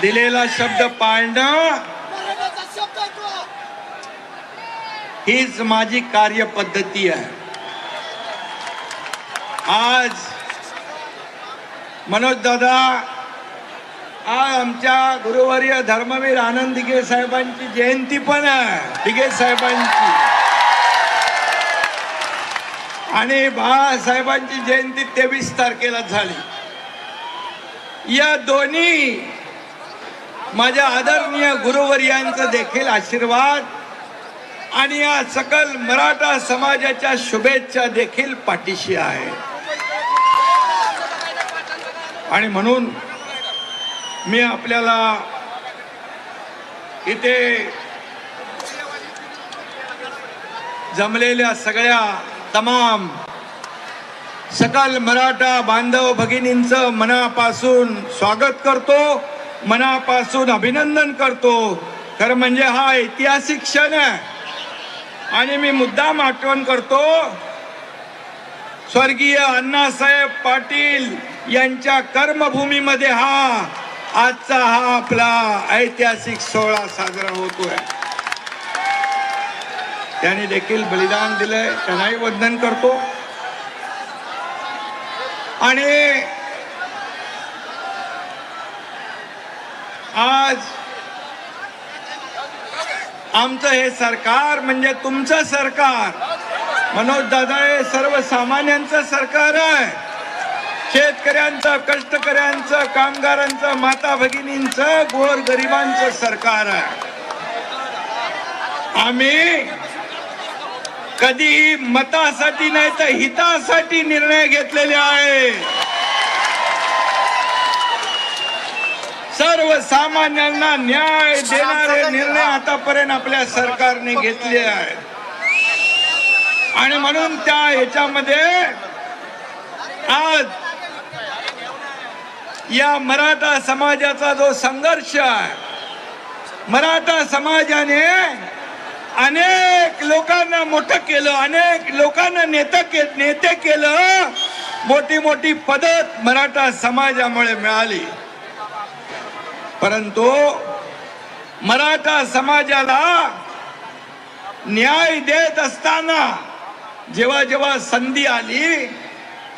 दिलेला शब्द पाळणं हीच माझी कार्यपद्धती आहे. आज मनोज दादा आज आमच्या गुरुवर्य धर्मवीर आनंद दिघे साहेबांची जयंती पण आहे. दिघे साहेबांची. आणि बाळासाहेबांची जयंती तेवीस तारखेला झाली. या दोन्ही माझ्या आदरणीय गुरुवर्यांचा देखील आशीर्वाद आणि या सकल मराठा समाजाच्या शुभेच्छा देखील पाठीशी आहे. आणि म्हणून मी आपल्याला इथे जमलेल्या सगळ्या तमाम सकल मराठा बांधव भगिनींचं मनापासून स्वागत करतो. मनापासून अभिनंदन करतो. खरं म्हणजे हा ऐतिहासिक क्षण आहे. आणि मी मुद्दाम आठवण करतो. स्वर्गीय अण्णासाहेब पाटील यांच्या कर्मभूमीमध्ये हा आजचा हा आपला ऐतिहासिक सोहळा साजरा होतोय. त्यांनी देखील बलिदान दिलंय. त्यांनाही वंदन करतो. आणि आज आमचं हे सरकार म्हणजे तुमचं सरकार. मनोज दादा हे सर्वसामान्यांचं सरकार आहे. शेतकऱ्यांचं कष्टकऱ्यांचं कामगारांचं माता भगिनींचं गोर गरिबांचं सरकार आहे. आम्ही कधी मतासाठी नाही तर हितासाठी निर्णय घेतलेले आहे सर्वसामान्यांना न्याय देणारे निर्णय आतापर्यंत आपल्या सरकारने घेतले आहेत. आणि म्हणून त्या ह्याच्यामध्ये आज या मराठा समाजाचा जो संघर्ष आहे मराठा समाजाने अनेक लोकांना मोठं केलं अनेक लोकांना नेता के नेते केलं मोठी मोठी पदत मराठा समाजामुळे मिळाली. परंतु मराठा समाजाला न्याय देत असताना जेव्हा जेव्हा संधी आली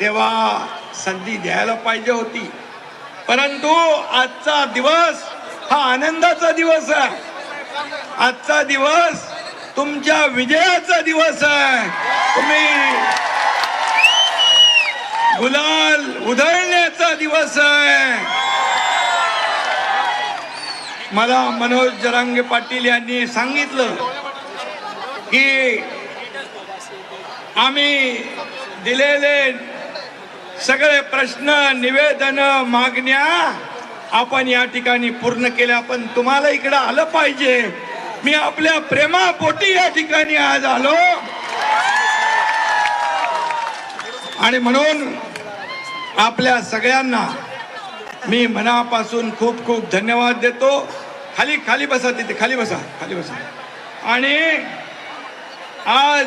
तेव्हा संधी द्यायला पाहिजे होती. परंतु आजचा दिवस हा आनंदाचा दिवस आहे. आजचा दिवस तुमच्या विजयाचा दिवस आहे. तुम्ही गुलाल उधळण्याचा दिवस आहे. मला मनोज जरांगे पाटील यांनी सांगितलं की आम्ही दिलेले सगळे प्रश्न निवेदन मागण्या आपण या ठिकाणी पूर्ण केल्या पण तुम्हाला इकडं आलं पाहिजे. मी आपल्या प्रेमापोटी या ठिकाणी आज आलो. आणि म्हणून आपल्या सगळ्यांना मी मनापासून खूप खूप धन्यवाद देतो. खाली खाली बसा तिथे खाली बसा खाली बसा. आणि आज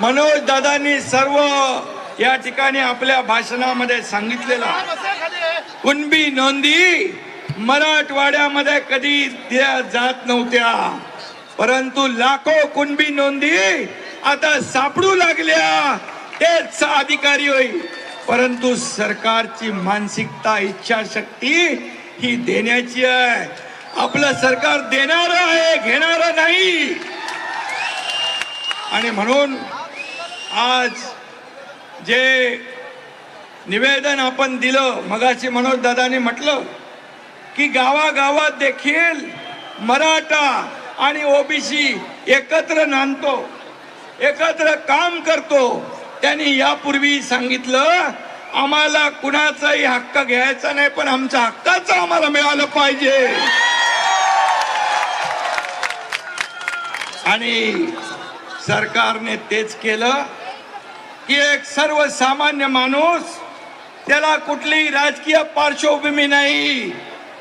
मनोज दादांनी सर्व या ठिकाणी आपल्या भाषणामध्ये सांगितलेलं कुणबी नोंदी मराठवाड्यामध्ये कधी दिल्या जात नव्हत्या. परंतु लाखो कुणबी नोंदी आता सापडू लागल्या. तेच अधिकारी होईल. परंतु सरकारची मानसिकता इच्छाशक्ती ही देण्याची आहे. आपलं सरकार देणार आहे घेणार नाही. आणि म्हणून आज जे निवेदन आपण दिलं मगाशी मनोज दादानी म्हटलं की गावागावात देखील मराठा आणि ओबीसी एकत्र नांदतो एकत्र काम करतो. त्यांनी यापूर्वी सांगितलं आम्हाला कुणाचाही हक्क घ्यायचा नाही पण आमच्या हक्काचं आम्हाला मिळालं पाहिजे. आणि सरकारने तेच केलं की एक सर्वसामान्य माणूस त्याला कुठली राजकीय पार्श्वभूमी नाही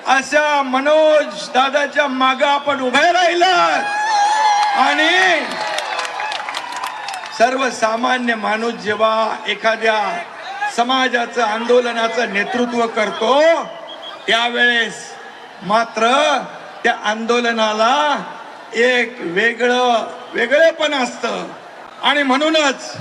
अशा मनोज दादाच्या माग आपण उभे राहिलं. आणि सर्वसामान्य माणूस जेव्हा एखाद्या समाजाचं आंदोलनाचं नेतृत्व करतो त्यावेळेस मात्र त्या आंदोलनाला एक वेगळं वेगळेपण असतं. आणि म्हणूनच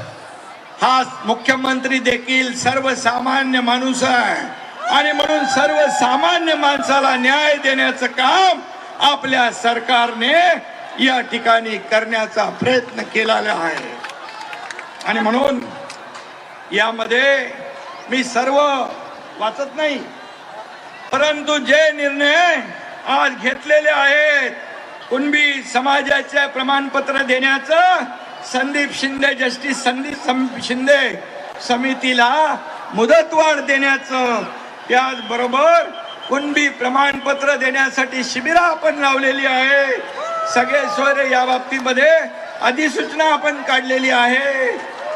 हा मुख्यमंत्री देखील सर्वसामान्य माणूस आहे. आणि म्हणून सर्वसामान्य माणसाला न्याय देण्याचं काम आपल्या सरकारने या ठिकाणी करण्याचा प्रयत्न केलेला आहे. आणि म्हणून यामध्ये मी सर्व वाचत नाही परंतु जे निर्णय आज घेतलेले आहेत कुणबी समाजाचे प्रमाणपत्र देण्याचं संदीप शिंदे जस्टिस संदीप सम- शिंदे समितीला मुदतवाढ देण्याचं त्याचबरोबर कुणबी प्रमाणपत्र देण्यासाठी शिबिरं आपण लावलेली आहे सगळे सोयरे या बाबतीमध्ये अधिसूचना आपण काढलेली आहे.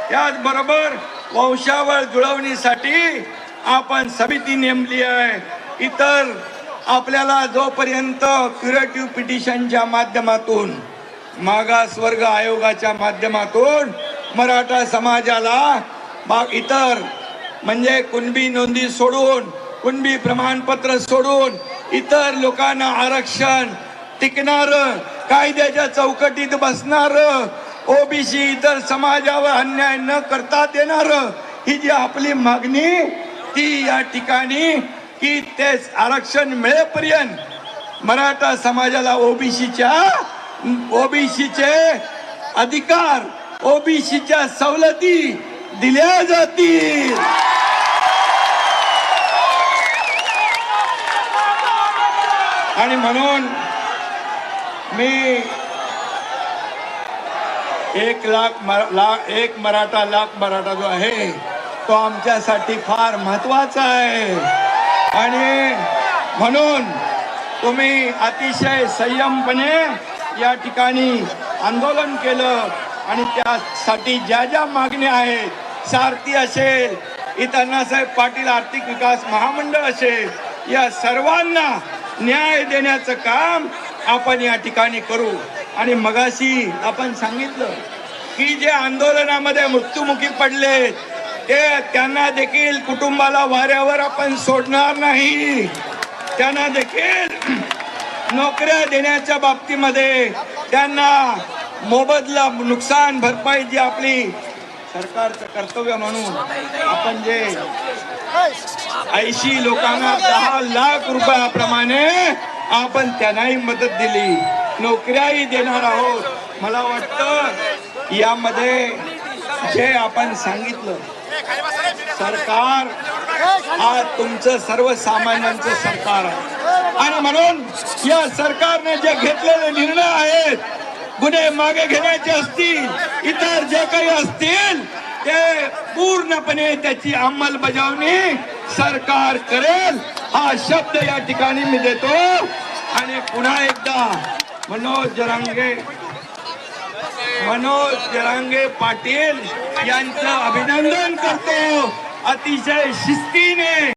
त्याचबरोबर वंशावळ जुळवणीसाठी आपण समिती नेमली आहे. इतर आपल्याला जोपर्यंत क्युरेटिव्ह पिटिशनच्या माध्यमातून मागास वर्ग आयोगाच्या माध्यमातून मराठा समाजाला बाग इतर म्हणजे कुणबी नोंदी सोडून कुणबी प्रमाणपत्र सोडून इतर लोकांना आरक्षण टिकणार कायद्याच्या चौकटीत बसणार ओबीसी इतर समाजावर अन्याय न करता देणार. ही जी आपली मागणी ती या ठिकाणी की ते आरक्षण मिळेपर्यंत मराठा समाजाला ओबीसीच्या ओबीसीचे अधिकार ओबीसीच्या सवलती दिल्या जातील. आणि म्हणून मी एक लाख मरा- ला- एक मराठा लाख मराठा जो आहे तो आमच्यासाठी फार महत्त्वाचा आहे. आणि म्हणून तुम्ही अतिशय संयमपणे या ठिकाणी आंदोलन केलं आणि त्यासाठी ज्या ज्या मागण्या आहेत सारथी असेल इथं अण्णासाहेब पाटील आर्थिक विकास महामंडळ असेल या सर्वांना न्याय देण्याचं काम आपण या ठिकाणी करू. आणि मगाशी आपण सांगितलं की जे आंदोलनामध्ये मृत्युमुखी पडले ते त्यांना देखील कुटुंबाला वाऱ्यावर आपण सोडणार नाही. त्यांना देखील नोकऱ्या देण्याच्या बाबतीमध्ये त्यांना मोबदला नुकसान भरपाई जी आपली सरकारचं कर्तव्य म्हणून आपण जे ऐंशी लोकांना दहा लाख रुपयाप्रमाणे आपण त्यांनाही मदत दिली. नोकऱ्याही देणार आहोत. मला वाटतं यामध्ये जे आपण सांगितलं सरकार आज तुमचं सर्वसामान्यांचं सरकार आहे. आणि म्हणून या सरकारने जे घेतलेले निर्णय आहेत गुन्हे मागे घेण्याचे असतील इतर जे काही असतील ते पूर्णपणे त्याची अंमलबजावणी सरकार करेल. हा शब्द या ठिकाणी मी देतो. आणि पुन्हा एकदा मनोज जरांगे. मनोज जरांगे पाटील यांचं अभिनंदन करतो. अतिशय शिस्तीने.